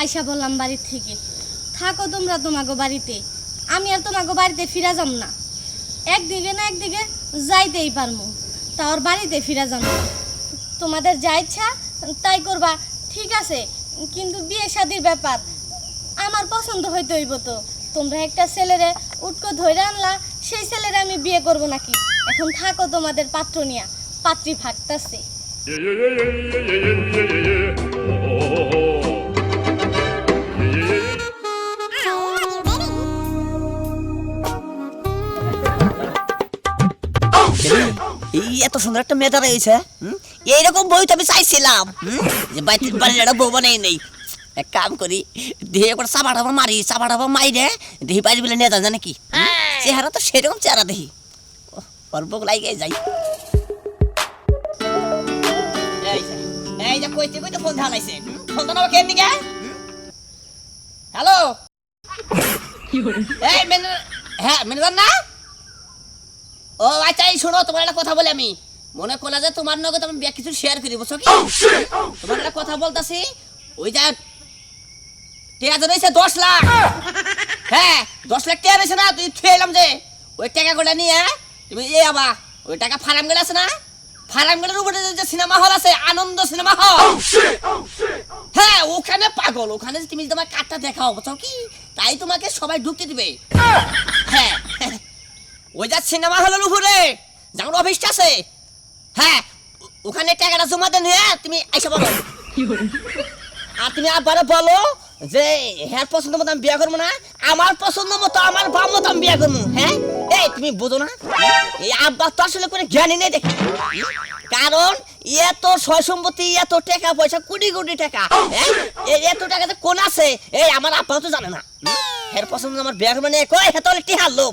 আইসা বললাম বাড়ির থেকে থাকো তোমরা তোমাগো বাড়িতে আমি আর তোমাগো বাড়িতে ফিরা যাম না একদিকে না একদিকে যাইতেই পারমু তা ওর বাড়িতে ফিরা যাম না তোমাদের যা ইচ্ছা তাই করবা ঠিক আছে কিন্তু বিয়ে শাদির ব্যাপার আমার পছন্দ হইতে হইব তো তোমরা একটা ছেলেরে উটকো ধরে আনলা সেই ছেলেরে আমি বিয়ে করব নাকি এখন থাকো তোমাদের পাত্র নিয়া পাত্রী ফাঁকতাছে এত সুন্দর একটা মেয়ে রয়েছে এইরকম বই তো আমি চাইছিলাম? যে বাড়ির বাড়ির একটা বউ বানাই নেই। এক কাম করি দিয়ে একবার চাপা টাপা মারি চাপা টাপা মারি রে দেখি বাড়ি বলে নেতা জানে কি? চেহারা তো সেরকম চেহারা দেখি অল্প লাগে যাই। এই যে, কইতে কইতে ফোন ধালাইছে ফোন তো কেন নিগে হ্যালো? এই মেনে হ্যাঁ না? ও আচ্ছা এই শোনো তোমার একটা কথা বলি আমি। মনে করলা যে তোমার নগদ আমি বিয়া কিছু শেয়ার করি বুঝছ কি তোমার একটা কথা বলতাছি ওই যা টেয়া রয়েছে দশ লাখ। হ্যাঁ দশ লাখ টেয়া রয়েছে না তুই খেলাম যে। ওই টাকা করে নিয়ে তুমি এ আবা ওই টাকা ফার্ম গেলে আছে না? ফার্ম গেলের উপরে যে সিনেমা হল আছে আনন্দ সিনেমা হল হ্যাঁ ওখানে পাগল ওখানে তুমি তোমার কার্ডটা দেখাও বুঝছ কি তাই তোমাকে সবাই ঢুকতে দিবে। হ্যাঁ ওই যা সিনেমা হলের উপরে যেমন অফিসটা আছে। হ্যাঁ ওখানে টাকাটা জমা দেন হ্যাঁ তুমি আইসা বলো। আর তুমি বলো যে হ্যাঁ পছন্দ মতো আমি বিয়ে করব না আমার পছন্দ মতো আমার বাপ মতো আমি বিয়ে করব হ্যাঁ? এই তুমি বোঝো না এই আব্বা তো আসলে করে জ্ঞানী নেই দেখি। কারণ এত সয় সম্পত্তি এত টাকা পয়সা কোটি কোটি টাকা হ্যাঁ? এই এত টাকাতে কোন আছে? এই আমার আব্বাও তো জানে না। এর পছন্দ আমার বিয়ে করব না কই? হ্যাঁ তাহলে টিহার লোক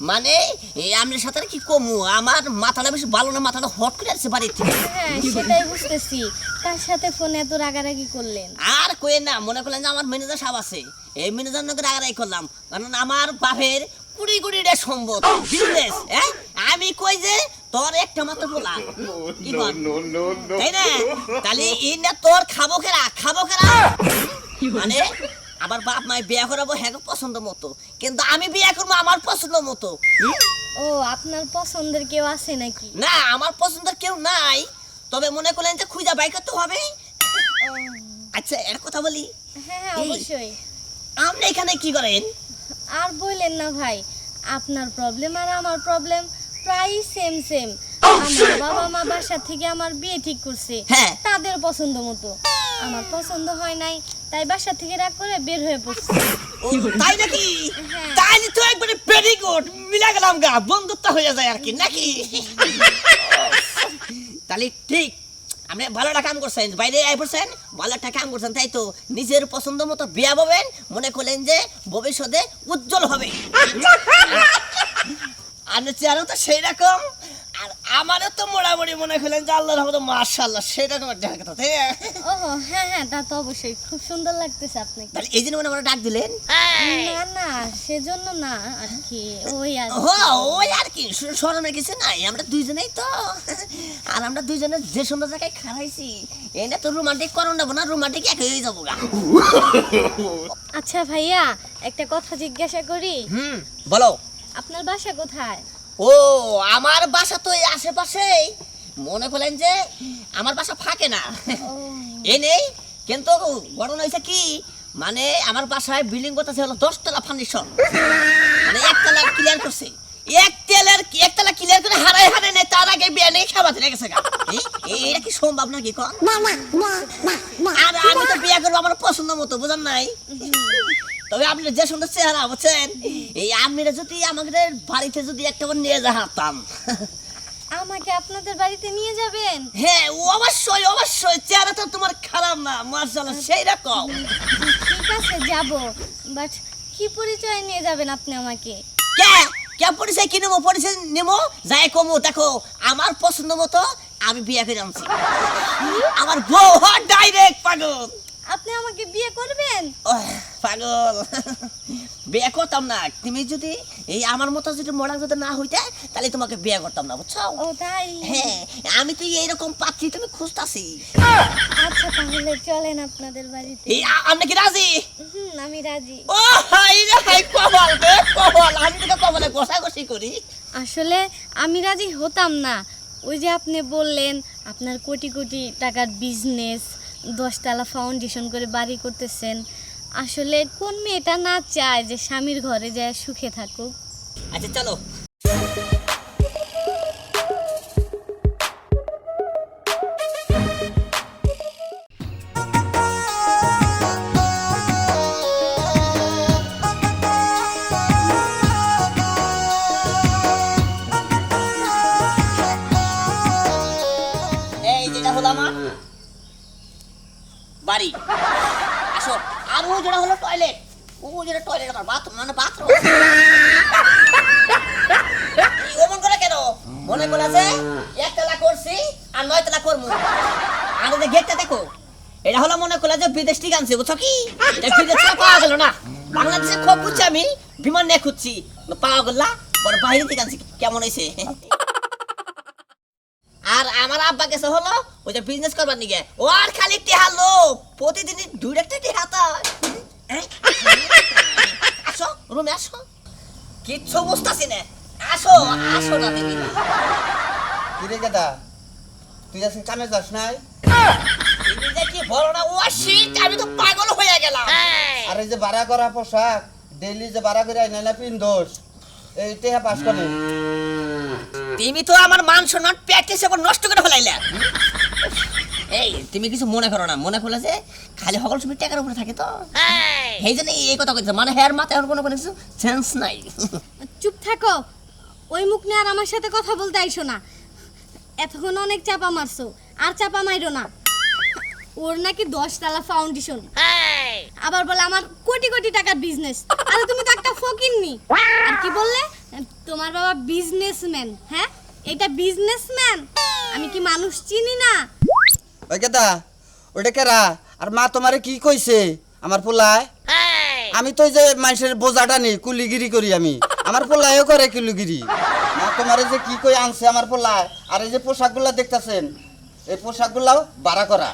মানে এই আপনার সাথে কি কমু? আমার মাথাটা বেশি ভালো না মাথাটা হট করে আছে বাড়ির থেকে হ্যাঁ সেটাই বুঝতেছি। তার সাথে ফোনে এত রাগারাগি করলেন? আর কই না মনে করলেন যে আমার ম্যানেজার সাহেব আছে। এই ম্যানেজার নগর আগারাই করলাম। কারণ আমার বাপের কুড়ি কুড়ি টা সম্পদ। বিজনেস হ্যাঁ? আমি কই যে তোর একটা মাত্র বলা কি বল. তাই না? তাহলে এই না তোর খাব খেরা খাব খেরা। মানে আমার বাপ মায় বিয়ে করাবো হ্যাঁ পছন্দ মতো। কিন্তু আমি বিয়ে করব আমার পছন্দ মতো। ও আপনার পছন্দের কেউ আছে নাকি? না আমার পছন্দের কেউ নাই। তবে মনে করলেন যে খুঁজা বাইক তো হবে। আচ্ছা এর কথা বলি। হ্যাঁ হ্যাঁ অবশ্যই। আপনি এখানে কি করেন? আর বললেন না ভাই আপনার প্রবলেম আর আমার প্রবলেম প্রায় সেম সেম আমার বাবা মা বাসা থেকে আমার বিয়ে ঠিক করছে। হ্যাঁ। তাদের পছন্দ মতো। আমার পছন্দ হয় নাই তাই বাসা থেকে রাগ করে বের হয়ে পড়ছে। তাই নাকি? হ্যাঁ। তাইলে তো একবারে ভেরি গুড মিলা গেলাম গা বন্ধুত্ব হয়ে যায় আর কি নাকি? তাহলে ঠিক আপনি ভালো একটা কাম করছেন বাইরে আই পড়ছেন ভালো একটা কাম করছেন তাই তো? নিজের পছন্দ মতো বিয়া পাবেন মনে করলেন যে ভবিষ্যতে উজ্জ্বল হবে। আর চেয়ারও তো সেই রকম। আর আমারও তো মোটামুটি মনে করলেন যে আল্লাহর রহমতে মাশাআল্লাহ সেই রকম একটা কথা তাই ও হ্যাঁ হ্যাঁ তা তো অবশ্যই। খুব সুন্দর লাগতেছে আপনাকে। তাহলে এই জন্য মনে ডাক দিলেন? না না সেজন্য না আর কি ওই আর ও ওই আর কি শরমের কিছু নাই আমরা দুইজনেই তো। আর আমরা দুইজনে যে সুন্দর জায়গায় খারাইছি এনে তো রোমান্টিক করুন না রোমান্টিক এক হয়ে যাব আচ্ছা ভাইয়া একটা কথা জিজ্ঞাসা করি। হুম বলো। আপনার বাসা কোথায়? ও আমার বাসা তো এই আশেপাশেই। মনে করলেন যে আমার বাসা ফাঁকে না। এ নেই কিন্তু ঘটনা হয়েছে কি? মানে আমার বাসায় বিল্ডিং করতেছে হলো দশতলা ফার্নিচার মানে একতলা ক্লিয়ার করছে। একতলার একতলা ক্লিয়ার করে হারাই হারাই নেই তার আগে বিয়ে নেই খাওয়াতে লেগেছে এটা কি সম্ভব নাকি কন? আর আমি তো বিয়ে করব আমার পছন্দ মতো বুঝেন নাই? তবে আপনি যে সুন্দর চেহারা বুঝছেন এই আপনারা যদি আমাদের বাড়িতে যদি একটা নিয়ে যাতাম আমাকে আপনাদের বাড়িতে নিয়ে যাবেন? হ্যাঁ অবশ্যই অবশ্যই। চেহারা তো তোমার খারাপ না মার্শাল্লাহ সেই রকম। ঠিক আছে যাব। বাট কি পরিচয় নিয়ে যাবেন আপনি আমাকে? কে? কে পরিচয় কি নেব? পরিচয় নেব? যাই কমো দেখো আমার পছন্দ মতো আমি বিয়ে করে আনছি। আমার বউ ডাইরেক্ট পাগল। আপনি আমাকে বিয়ে করবেন? পাগল। বিয়ে করতাম না। তুমি যদি এই আমার মতো যদি মডাল যদি না হইতে তাহলে তোমাকে বিয়ে করতাম না বুঝছ? ও তাই? হ্যাঁ আমি তো এইরকম পাচ্ছি তুমি খুঁজতাছি। আচ্ছা তাহলে চলেন আপনাদের বাড়িতে। এই আপনি কি রাজি? আমি রাজি। ও হাই রে হাই কবল রে কবল আমি তো কবলে ঘষাঘষি করি। আসলে আমি রাজি হতাম না। ওই যে আপনি বললেন আপনার কোটি কোটি টাকার বিজনেস দশতলা ফাউন্ডেশন করে বাড়ি করতেছেন, আসলে কোন মেয়েটা না চায় যে স্বামীর ঘরে যায় সুখে থাকুক? আচ্ছা চলো। যেটা হলো টয়লেট ও যেটা টয়লেট আমার বাথরুম মানে বাথরুম অমন করে কেন? মনে করে আছে? একতলা করছি আর নয় তলা করব যে গেটটা দেখো, এটা হলো মনে করলে যে বিদেশ থেকে আনছে, বুঝছ কি? বিদেশ থেকে পাওয়া গেল না। বাংলাদেশে খুব খুঁজছি আমি, বিমান নিয়ে খুঁজছি। পাওয়া গেল না, বড় বাইরে থেকে আনছি, কেমন হয়েছে? আর আমার আব্বা গেছে হলো, ওই যে বিজনেস করবার নিগে। ও আর খালি টেহা লোক প্রতিদিন দুই একটা টেহা তার আসো রুমে আসো। কিচ্ছু বুঝতেছি না। আসো আসো না দিদি। কিরে গেদা? তুই আজকে কামে যাস নাই? তুমি কি বলো না ও শীত আমি তো পাগল হয়ে গেলাম। আর এই যে করা পোশাক ডেইলি যে ভাড়া করে আইনা না পিন্দোস এই টেহা পাস করে। তুমি তো আমার মান সম্মান এখন নষ্ট করে ফেলাইলে। এই তুমি কিছু মনে করো না মনে করলে যে খালি সকল সময় টাকার উপরে থাকে তো। এই জন্য এই কথা কইছে মানে হেয়ার মাথায় আর কোনো কোনো কিছু সেন্স নাই। চুপ থাকো ওই মুখ নিয়ে আর আমার সাথে কথা বলতে আইসো না। এতক্ষণ অনেক চাপা মারছো আর চাপা মাইরো না। ওর নাকি দশতলা ফাউন্ডেশন আবার বলে আমার কোটি কোটি টাকার বিজনেস আরে তুমি তো একটা ফকিননি। আর কি বললে? তোমার বাবা বিজনেসম্যান হ্যাঁ? এটা বিজনেসম্যান আমি কি মানুষ চিনি না? ওই ওটা কেরা আর মা তোমারে কি কইছে? আমার পোলায়? আমি তো যে মানুষের বোঝাটা নেই কুলিগিরি করি আমি। আমার পোলায়ও করে কুলিগিরি। মা তোমারে যে কি কই আনছে আমার পোলায়? আর এই যে পোশাকগুলা দেখতাছেন এই পোশাকগুলাও ভাড়া করা।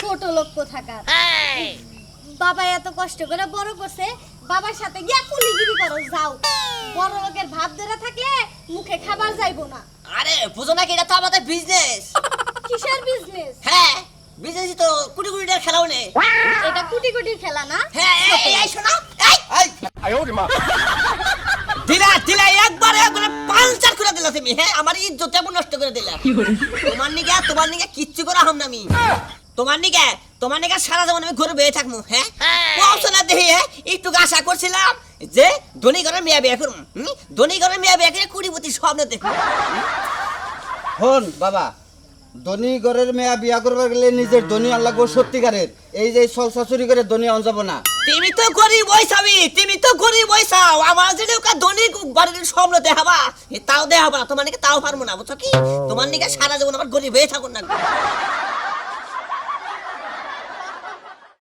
ছোট লোক কোথাকার? বাবা এত কষ্ট করে বড় করছে বাবার সাথে গিয়া কুলিগিরি করো যাও। বড় লোকের ভাব ধরে থাকলে মুখে খাবার যাইবো না। আরে বুঝো না কি এটা তো আমাদের বিজনেস কিসের বিজনেস হ্যাঁ বিজনেসই তো কোটি কোটি টাকা খেলাও নেই। এটা কোটি কোটি খেলা না? হ্যাঁ এই শোনো এই। এই আয় ওরে মা। দিলা দিলা একবার একবার পাঞ্চার করে দিলা তুমি হ্যাঁ? আমার ইজ্জত এমন নষ্ট করে দিলা। তোমার নিকে তোমার নিকে কিচ্ছু করা হাম না তোমার নিকে তোমার নিকে সারা জীবন আমি ঘুরে বেয়ে থাকব হ্যাঁ? হ্যাঁ? পড়াশোনা দেখি হ্যাঁ? একটু আশা করছিলাম যে ধনী ঘরের মেয়ে বিয়ে করুন ধনী ঘরে মেয়ে বিয়ে করে কুড়ি প্রতি স্বপ্ন দেখুন হন বাবা ধনী ঘরের মেয়া বিয়া করবার গেলে নিজের ধনী আল্লাহ গো সত্যিকারের। এই যে সল শাশুড়ি করে ধনী যাব না। তুমি তো করি বৈশাবি তুমি তো করি বৈশাও আমার যদি ওকে ধনী বাড়ির স্বপ্ন দেখাবা তাও দেখাবা, তোমার নাকি তাও পারব না, বুঝছ কি? তোমার নাকি সারা জীবন আমার গরিব হয়ে থাকুন না।